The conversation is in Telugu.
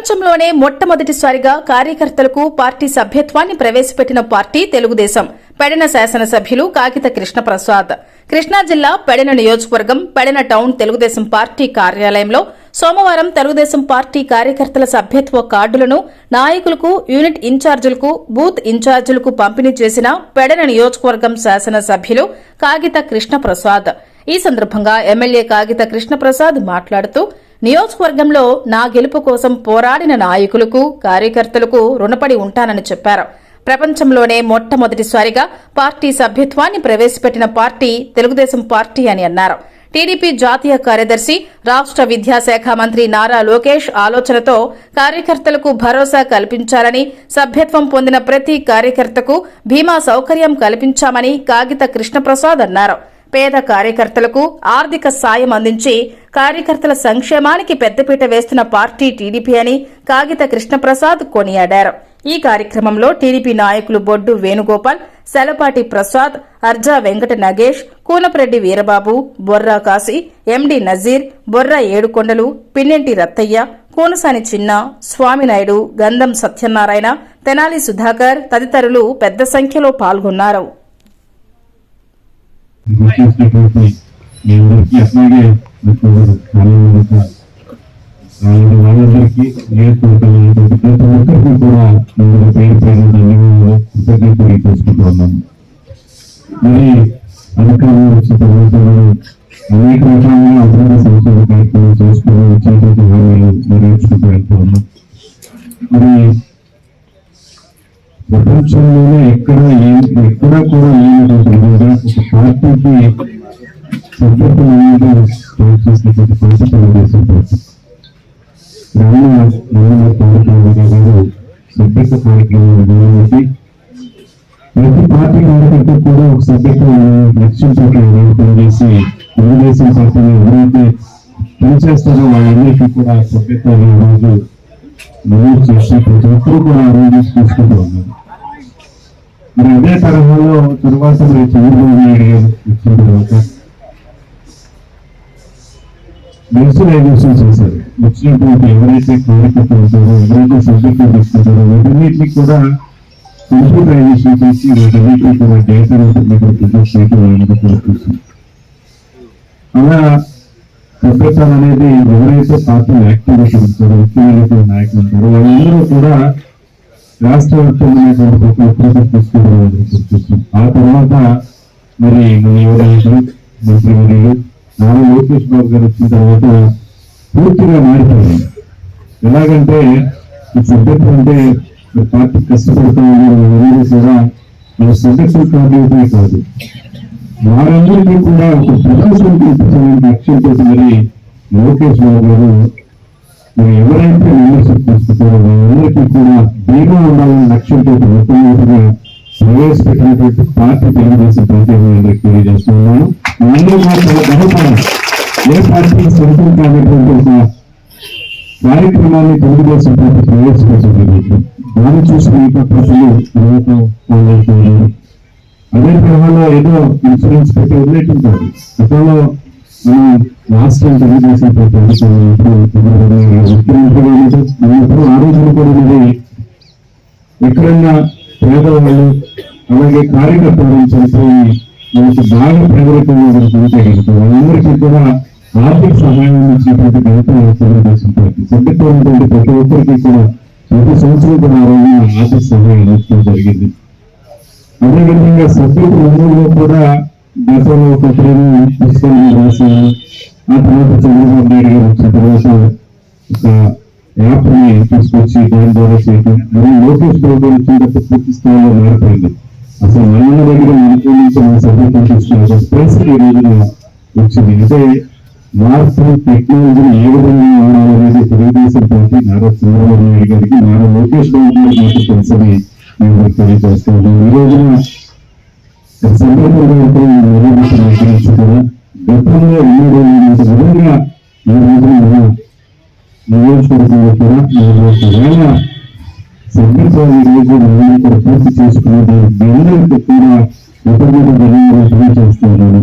ప్రపంచంలోనే మొట్టమొదటిసారిగా కార్యకర్తలకు పార్టీ సభ్యత్వాన్ని ప్రవేశపెట్టిన పార్టీ తెలుగుదేశం. పెడన శాసనసభ్యులు కాగిత కృష్ణప్రసాద్. కృష్ణా జిల్లా పెడన నియోజకవర్గం పెడన టౌన్ తెలుగుదేశం పార్టీ కార్యాలయంలో సోమవారం తెలుగుదేశం పార్టీ కార్యకర్తల సభ్యత్వ కార్డులను నాయకులకు యూనిట్ ఇన్ఛార్జీలకు బూత్ ఇన్ఛార్జీలకు పంపిణీ చేసిన పెడన నియోజకవర్గం శాసనసభ్యులు కాగిత కృష్ణప్రసాద్. ఈ సందర్భంగా ఎమ్మెల్యే కాగిత కృష్ణప్రసాద్ మాట్లాడుతూ నియోజకవర్గంలో నా గెలుపు కోసం పోరాడిన నాయకులకు కార్యకర్తలకు రుణపడి ఉంటానని చెప్పారు. ప్రపంచంలోనే మొట్టమొదటిసారిగా పార్టీ సభ్యత్వాన్ని ప్రవేశపెట్టిన పార్టీ తెలుగుదేశం పార్టీ అని అన్నారు. టీడీపీ జాతీయ కార్యదర్శి రాష్ట్ర విద్యాశాఖ మంత్రి నారా లోకేష్ ఆలోచనతో కార్యకర్తలకు భరోసా కల్పించాలని సభ్యత్వం పొందిన ప్రతి కార్యకర్తకు బీమా సౌకర్యం కల్పించామని కాగిత కృష్ణప్రసాద్ అన్నారు. పేద కార్యకర్తలకు ఆర్థిక సాయం అందించి కార్యకర్తల సంక్షేమానికి పెద్దపీట వేస్తున్న పార్టీ టీడీపీ అని కాగిత కృష్ణప్రసాద్ కొనియాడారు. ఈ కార్యక్రమంలో టీడీపీ నాయకులు బొడ్డు వేణుగోపాల్ సెలపాటి ప్రసాద్ అర్జా వెంకట నగేష్ కూనప్రెడ్డి వీరబాబు బొర్రా కాశీ ఎండి నజీర్ బొర్రా ఏడుకొండలు పిన్నెంటి రత్తయ్య కూనసాని చిన్న స్వామినాయుడు గంధం సత్యనారాయణ తెనాలి సుధాకర్ తదితరులు పెద్ద సంఖ్యలో పాల్గొన్నారు. గుర్తించినటువంటి మీ అందరికీ అట్లాగే వాళ్ళందరికీ ప్రతి ఒక్కరికి కూడా పేరు పేరు ధన్యవాదాలు. కృతజ్ఞతలు తెలియజేసుకుంటూ మరి అధికారులు వచ్చిన అనేక రకాల ప్రపంచంలోనే ఎక్కడ ఏ- ఎక్కడ కూడా లేనటువంటి విధంగా ఒక పార్టీకి సభ్యత్వం అనేది స్టార్ట్ చేసినటువంటి party Telugu Desam party Rama November కార్యక్రమం గారు సభ్యత్వ కార్యక్రమం మొదలుపెట్టి ప్రతి పార్టీ కార్యకర్త కూడా ఒక సభ్యత్వం లక్ష్యంతో పనిచేసి తెలుగుదేశం పార్టీని ఎవరైతే పనిచేస్తారో వాళ్ళందరికీ కూడా సభ్యత్వాలు ఈ రోజు నమోదు చేసి ప్రతి ఒక్కరు కూడా ఆ రోజు తీసుకుంటూ ఉన్నారు మరి ఇదే తరహాలో తర్వాత మరి చంద్రబాబు నాయుడు గారు వచ్చిన తర్వాత మెన్సులైజేషన్ చేశారు? వచ్చినటువంటి ఎవరైతే కార్యకర్తలు ఉంటారో ఎవరైతే సభ్యత్వం తీసుకుంటారో వీటన్నిటిని కూడా కంప్యూటరైజేషన్ చేసి వీటన్నిటిని కూడా డేటా ప్రొడ్యూస్ చేయడం అనేది కూడా అలా సభ్యత్వం అనేది ఎవరైతే పార్టీ యాక్టివిటీ ఉంటారో ముఖ్యమైనటువంటి నాయకులు ఉంటారో వాళ్ళందరూ కూడా రాష్ట్ర వ్యాప్తంగా ప్రతి ఒక్కరికి తీసుకోవడం ఆ తర్వాత మరి మన యువనాయకులు మంత్రివర్యులు నారా లోకేష్ బాబు గారు వచ్చిన తర్వాత పూర్తిగా మారిపోయింది ఎలాగంటే ఈ సబ్జెక్ట్ అంటే పార్టీ కష్టపడుతుంది ఎవరు కూడా మన సభ్యత్వం కార్డు కాదు వారందరికీ కూడా ఒక ప్రదర్శన కల్పించాలని లక్ష్యంతో మరి లోకేష్ బాబు గారు మరి ఎవరైతే మెంబర్షిప్ తీసుకుంటారో వాళ్ళందరికీ కూడా బీమా ఉండాలనే లక్ష్యంతో ముఖ్యమంత్రిగా ప్రవేశపెట్టినటువంటి పార్టీ తెలుగుదేశం పార్టీ అందరికీ తెలియజేస్తున్నాను. మనందరూ కూడా చాలా గర్వపడాలి. ఏ పార్టీకి సొంతం కానటువంటి ఒక కార్యక్రమాన్ని తెలుగుదేశం పార్టీ ప్రవేశపెట్టడం దాన్ని చూసిన ఇంకా ప్రజలు అదే తరహాలో ఏదో ఇన్సూరెన్స్ పెట్టి వదిలేయటం కాదు. గతంలో మనం లాస్ట్ టైం తెలుగుదేశం పార్టీ ముఖ్యమంత్రి గారు కూడా మరి ఎక్కడన్నా పేదవాళ్ళు అలాగే కార్యకర్తలు చనిపోయి మనకి బాగా ప్రజలకు ఉంటే వాళ్ళందరికీ కూడా ఆర్థిక సహాయం ఇచ్చినటువంటి తెలుగుదేశం పార్టీ. సభ్యత్వం ఉన్నటువంటి ప్రతి ఒక్కరికి కూడా ప్రతి సంవత్సరం కూడా ఆ రోజున ఆర్థిక సహాయం అందించడం జరిగింది. అదేవిధంగా సభ్యులు కూడా దేశంలో ఒక ప్రేమ పుస్తకం రాశాను ఆ తర్వాత చంద్రబాబు నాయుడు గారు వచ్చిన తర్వాత ఒక యాప్ని తీసుకొచ్చి దాని ద్వారా చేయటం. మరియు లోకేష్ ప్రభుత్వం గారు వచ్చినప్పుడు పూర్తి స్థాయిలో మారిపోయింది. అసలు మన దగ్గర మనకు నుంచి మన సభ్యత్వం తీసుకున్న పరిస్థితి ఈ రోజున వచ్చింది? అంటే మార్పు టెక్నాలజీని ఏ విధంగా వాడాలనేది తెలుగుదేశం పార్టీ నారా చంద్రబాబు నాయుడు గారికి నారా లోకేష్ బాబు గారికి మాకు తెలుసని మేము మీకు తెలియజేస్తూ ఉన్నాం ఈ రోజున సందర్భంగా కూడా గతంలో ఎన్నడూ లేనంత విధంగా ఈ రోజున మన నియోజకవర్గంలో కూడా నలభై వేల సభ్యత్వాలు ఈ రోజు మనం కూడా పూర్తి చేసుకునేది మీ అందరికీ కూడా కృతజ్ఞత ధన్యవాదాలు తెలియజేస్తున్నాను